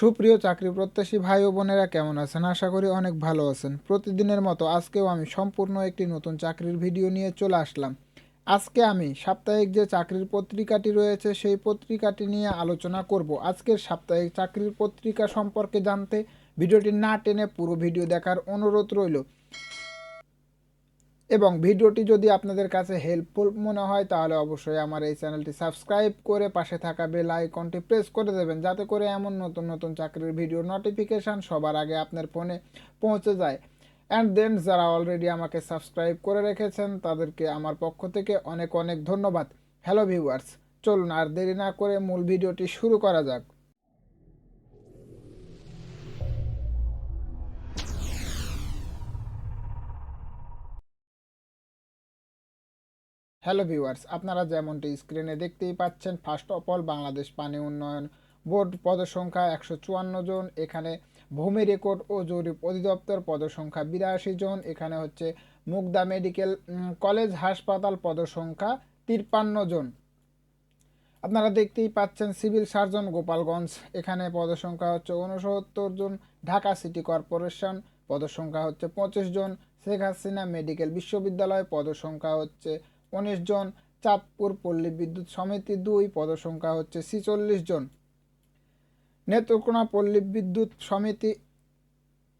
সুপ্রিয় চাকরি প্রত্যাশী ভাই ও বোনেরা কেমন আছেন? আশা করি অনেক ভালো আছেন। প্রতিদিনের মতো আজকেও আমি সম্পূর্ণ একটি নতুন চাকরির ভিডিও নিয়ে চলে আসলাম। আজকে আমি সাপ্তাহিক যে চাকরির পত্রিকাটি রয়েছে, সেই পত্রিকাটি নিয়ে আলোচনা করব। আজকের সাপ্তাহিক চাকরির পত্রিকা সম্পর্কে জানতে ভিডিওটি না টেনে পুরো ভিডিও দেখার অনুরোধ রইল। এবং ভিডিওটি যদি আপনাদের কাছে হেল্পফুল মনে হয়, তাহলে অবশ্যই আমার এই চ্যানেলটি সাবস্ক্রাইব করে পাশে থাকা বেল আইকনটি প্রেস করে দেবেন, যাতে করে এমন নতুন নতুন চাকরির ভিডিও নোটিফিকেশান সবার আগে আপনার ফোনে পৌঁছে যায়। অ্যান্ড দেন যারা অলরেডি আমাকে সাবস্ক্রাইব করে রেখেছেন, তাদেরকে আমার পক্ষ থেকে অনেক অনেক ধন্যবাদ। হ্যালো ভিউয়ার্স চলুন আর দেরি না করে মূল ভিডিওটি শুরু করা যাক। হ্যালো ভিউয়ার্স আপনারা যেমনটি স্ক্রিনে দেখতেই পাচ্ছেন ফার্স্ট অফ অল বাংলাদেশ পানি উন্নয়ন বোর্ড পদসংখ্যা একশো চুয়ান্ন জন, এখানে ভূমি রেকর্ড ও জরিপ অধিদপ্তর পদসংখ্যা বিরাশি জন, এখানে হচ্ছে মুগদা মেডিকেল কলেজ হাসপাতাল পদসংখ্যা তিপ্পান্ন জন। আপনারা দেখতেই পাচ্ছেন সিভিল সার্জন গোপালগঞ্জ, এখানে পদসংখ্যা হচ্ছে উনসত্তর জন, ঢাকা সিটি কর্পোরেশন পদসংখ্যা হচ্ছে পঁচিশ জন, শেখ হাসিনা মেডিকেল বিশ্ববিদ্যালয় পদসংখ্যা হচ্ছে উনিশ জন, চাঁদপুর পল্লী বিদ্যুৎ সমিতি দুই, পদসংখ্যা হচ্ছে ছিচল্লিশ জন। নেত্রকোনা পল্লী বিদ্যুৎ সমিতি,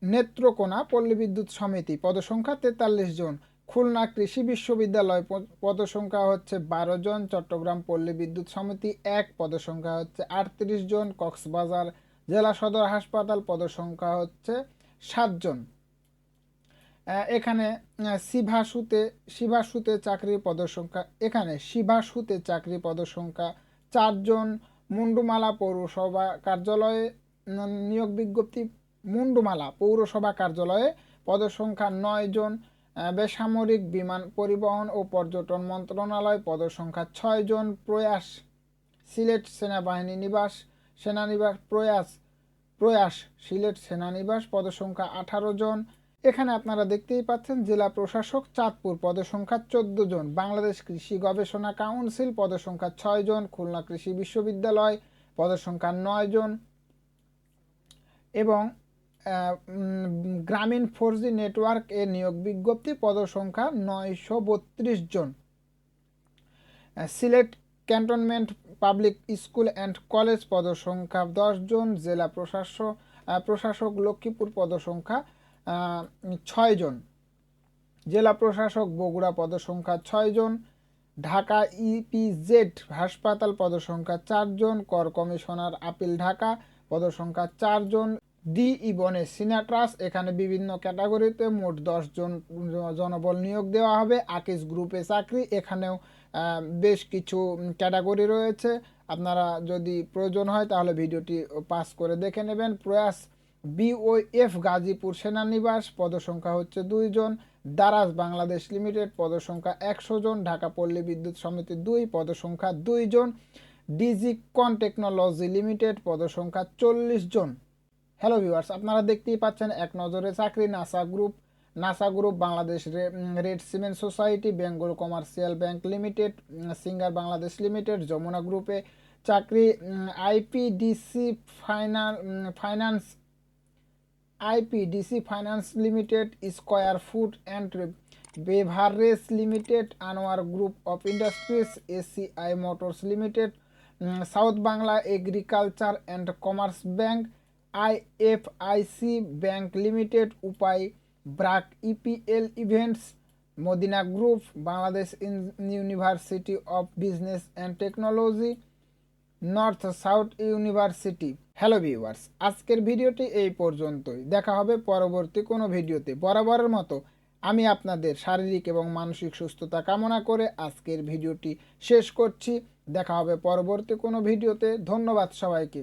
নেত্রকোনা পল্লী বিদ্যুৎ সমিতি পদসংখ্যা তেতাল্লিশ জন। খুলনা কৃষি বিশ্ববিদ্যালয় পদসংখ্যা হচ্ছে বারো জন, চট্টগ্রাম পল্লী বিদ্যুৎ সমিতি এক, পদসংখ্যা হচ্ছে আটত্রিশ জন। কক্সবাজার জেলা সদর হাসপাতাল পদসংখ্যা হচ্ছে সাতজন এখানে শিভাসুতে শিভাসুতে চাকরির পদসংখ্যা। এখানে শিভাসুতে চাকরি পদসংখ্যা, চারজন মুন্ডুমালা পৌরসভা কার্যালয়ে নিয়োগ বিজ্ঞপ্তি, মুন্ডুমালা পৌরসভা কার্যালয়ে পদসংখ্যা নয় জন বেসামরিক বিমান পরিবহন ও পর্যটন মন্ত্রণালয় পদসংখ্যা ছয় জন প্রয়াস সিলেট সেনাবাহিনী নিবাস, সেনানিবাস প্রয়াস প্রয়াস সিলেট সেনানিবাস পদসংখ্যা আঠারো জন এখানে আপনারা দেখতেই পাচ্ছেন জেলা প্রশাসক চাঁদপুর পদসংখ্যা চোদ্দ জন। বাংলাদেশ কৃষি গবেষণা কাউন্সিল পদসংখ্যা ছয় জন। খুলনা কৃষি বিশ্ববিদ্যালয় পদসংখ্যা নয় জন। এবং গ্রামীণ ফোর জি নেটওয়ার্ক এর নিয়োগ বিজ্ঞপ্তি পদসংখ্যা নয়শো বত্রিশ জন। Sylhet cantonment public school and college পদসংখ্যা দশ জন। জেলা প্রশাসক প্রশাসক লক্ষ্মীপুর পদসংখ্যা ছয়জন জেলা প্রশাসক বগুড়া পদসংখ্যা ছয়জন ঢাকা ইপিজেড হাসপাতাল পদসংখ্যা চারজন কর কমিশনার আপিল ঢাকা পদসংখ্যা চারজন ডি ইবনে সিনাট্রাস এখানে বিভিন্ন ক্যাটাগরিতে মোট জন জনবল নিয়োগ দেওয়া হবে। আকিস গ্রুপে চাকরি, এখানেও বেশ কিছু ক্যাটাগরি রয়েছে। আপনারা যদি প্রয়োজন হয় তাহলে ভিডিওটি পাস করে দেখে নেবেন। প্রয়াস বিওএফ গাজীপুর সেনানিবাস, পদসংখ্যা হচ্ছে দুইজন দারাজ বাংলাদেশ লিমিটেড, পদসংখ্যা একশো জন। ঢাকা পল্লী বিদ্যুৎ সমিতি দুই, পদসংখ্যা দুইজন ডিজিকন টেকনোলজি লিমিটেড, পদসংখ্যা চল্লিশ জন। হ্যালো ভিউয়ার্স, আপনারা দেখতেই পাচ্ছেন এক নজরে চাকরি Nassa group. Nassa group Bangladesh red cement society, Bengal commercial bank limited Singer Bangladesh limited, Jamuna গ্রুপে। চাকরি IPDC final finance IPDC finance limited, Square food and beverage limited, Anwar group of industries, ACI motors limited south Bangla agriculture and commerce bank, IFIC bank limited, উপায় BRAC EPL events, Madina group, Bangladesh university of business and technology, north south university. Hello viewers আজকের ভিডিওটি এই পর্যন্তই। দেখা হবে পরবর্তী কোনো ভিডিওতে। বরাবরের মতো আমি আপনাদের শারীরিক এবং মানসিক সুস্থতা কামনা করে আজকের ভিডিওটি শেষ করছি। দেখা হবে পরবর্তী কোনো ভিডিওতে। ধন্যবাদ সবাইকে।